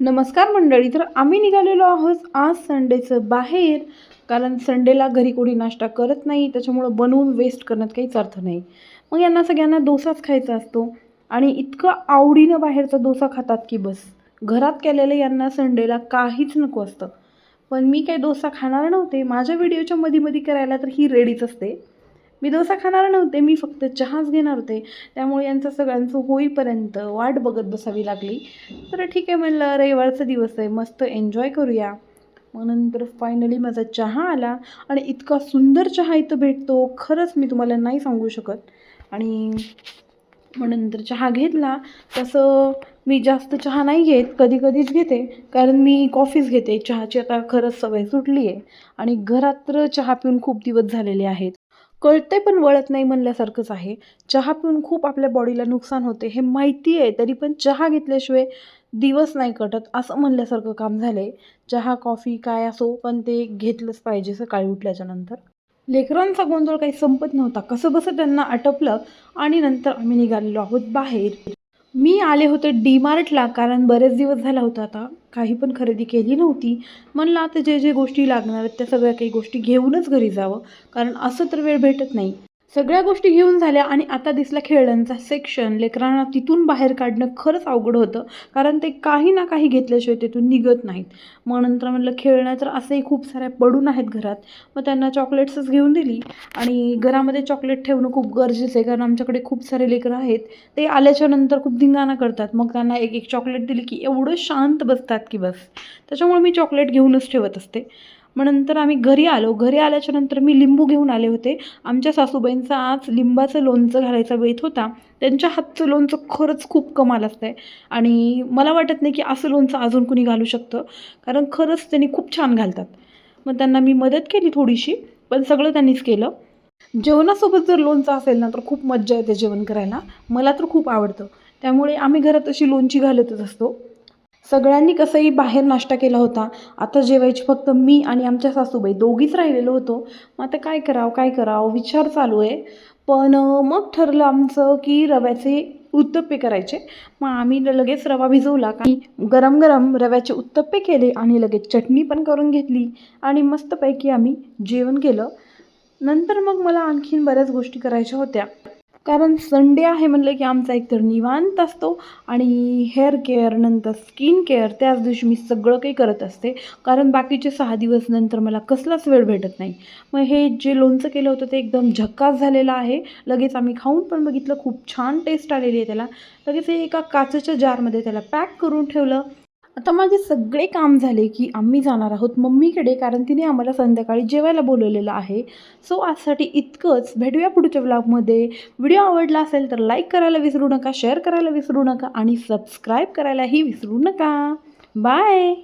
नमस्कार मंडळी तर आम्ही निघालेलो आहोत आज संडेचं बाहेर. कारण संडेला घरी कोणी नाश्ता करत नाही त्याच्यामुळं बनवून वेस्ट करण्यात काहीच अर्थ नाही. मग यांना सगळ्यांना डोसाच खायचा असतो. आणि इतकं आवडीनं बाहेरचा डोसा खातात की बस. घरात केलेलं यांना संडेला काहीच नको असतं. पण मी काही डोसा खाणार नव्हते. माझ्या व्हिडिओच्या मध्ये मध्ये करायला तर ही रेडीच असते. मी डोसा खाणार नव्हते मी फक्त चहाच घेणार होते. त्यामुळे यांचं सगळ्यांचं होईपर्यंत वाट बघत बसावी लागली. तर ठीक आहे म्हणलं रविवारचा दिवस आहे मस्त एन्जॉय करूया. मग नंतर फायनली माझा चहा आला आणि इतका सुंदर चहा इथं भेटतो खरंच मी तुम्हाला नाही सांगू शकत. आणि मग नंतर चहा घेतला. तसं मी जास्त चहा नाही घेत कधी कधीच घेते. कारण मी कॉफीच घेते. चहाची आता खरंच सवय सुटली आहे आणि घरात तर चहा पिऊन खूप दिवस झालेले आहेत. कळते पण वळत नाही म्हणल्यासारखंच आहे. चहा पिऊन खूप आपल्या बॉडीला नुकसान होते हे माहिती आहे तरी पण चहा घेतल्याशिवाय दिवस नाही कटत असं म्हणल्यासारखं काम झालं आहे चहा कॉफी काय असो पण ते घेतलंच पाहिजे सकाळी उठल्याच्या नंतर. लेकरांचा गोंधळ काही संपत नव्हता. कसं बसं त्यांना आटपलं आणि नंतर आम्ही निघालेलो आहोत बाहेर. मी आले होते डी मार्टला कारण बरेच दिवस झाला होता आता. काही पण खरेदी केली नव्हती. म्हणलं आता जे जे गोष्टी लागणार आहेत त्या सगळ्या काही गोष्टी घेऊनच घरी जावं. कारण असं तर वेळ भेटत नाही. सगळ्या गोष्टी घेऊन झाल्या आणि आता दिसला खेळण्यांचा सेक्शन लेकरांना तिथून बाहेर काढणं खरंच अवघड होतं. कारण ते काही ना काही घेतल्याशिवाय तिथून निघत नाहीत. मग नंतर म्हणलं खेळण्या तर असंही खूप साऱ्या पडून आहेत घरात. मग त्यांना चॉकलेट्सच घेऊन दिली. आणि घरामध्ये चॉकलेट ठेवणं खूप गरजेचं आहे. कारण आमच्याकडे खूप सारे लेकरं आहेत. ते आल्याच्यानंतर खूप धिंगाणा करतात. मग त्यांना एक एक चॉकलेट दिली की एवढं शांत बसतात की बस. त्याच्यामुळे मी चॉकलेट घेऊनच ठेवत असते. मग नंतर आम्ही घरी आलो. घरी आल्याच्यानंतर मी लिंबू घेऊन आले होते. आमच्या सासूबाईंचा आज लिंबाचं लोणचं घालायचा बेत होता. त्यांच्या हातचं लोणचं खरंच खूप कमाल असतं आहे आणि मला वाटत नाही की असं लोणचं अजून कुणी घालू शकतं. कारण खरंच त्यांनी खूप छान घालतात. मग त्यांना मी मदत केली थोडीशी पण सगळं त्यांनीच केलं. जेवणासोबत जर लोणचं असेल ना तर खूप मज्जा येते जेवण करायला. मला तर खूप आवडतं. त्यामुळे आम्ही घरात अशी लोणची घालतच असतो. सगळ्यांनी कसंही बाहेर नाश्ता केला होता. आता जेवायची फक्त मी आणि आमच्या सासूबाई दोघीच राहिलेलो होतो. मग आता काय करावं काय करावं? विचार चालू आहे. पण मग ठरलं आमचं की रव्याचे उत्तप्पे करायचे. मग आम्ही लगेच रवा भिजवला. आणि गरम गरम रव्याचे उत्तप्पे केले आणि लगेच चटणी पण करून घेतली. आणि मस्तपैकी आम्ही जेवण केलं. नंतर मग मला आणखीन बऱ्याच गोष्टी करायच्या होत्या. कारण संडे आहे म्हणलं की आमचा एकतर निवांत असतो आणि हेअर केअर नंतर स्किन केअर त्याच दिवशी मी सगळं काही करत असते. कारण बाकीचे सहा दिवस नंतर मला कसलाच वेळ भेटत नाही. मग हे जे लोणचं केलं होतं ते एकदम झक्कास झालेलं आहे. लगेच आम्ही खाऊन पण बघितलं खूप छान टेस्ट आलेली आहे त्याला. लगेच हे एका काचेच्या जारमध्ये त्याला पॅक करून ठेवलं. आता माझे सगळे काम झाले की आम्ही जाणार आहोत मम्मीकडे कारण तिने आम्हाला संध्याकाळी जेवायला बोलवलेलं आहे. सो आजसाठी इतकंच. भेटूया पुढच्या व्लॉगमध्ये व्हिडिओ आवडला असेल तर लाईक करायला विसरू नका शेअर करायला विसरू नका आणि सबस्क्राईब करायलाही विसरू नका. बाय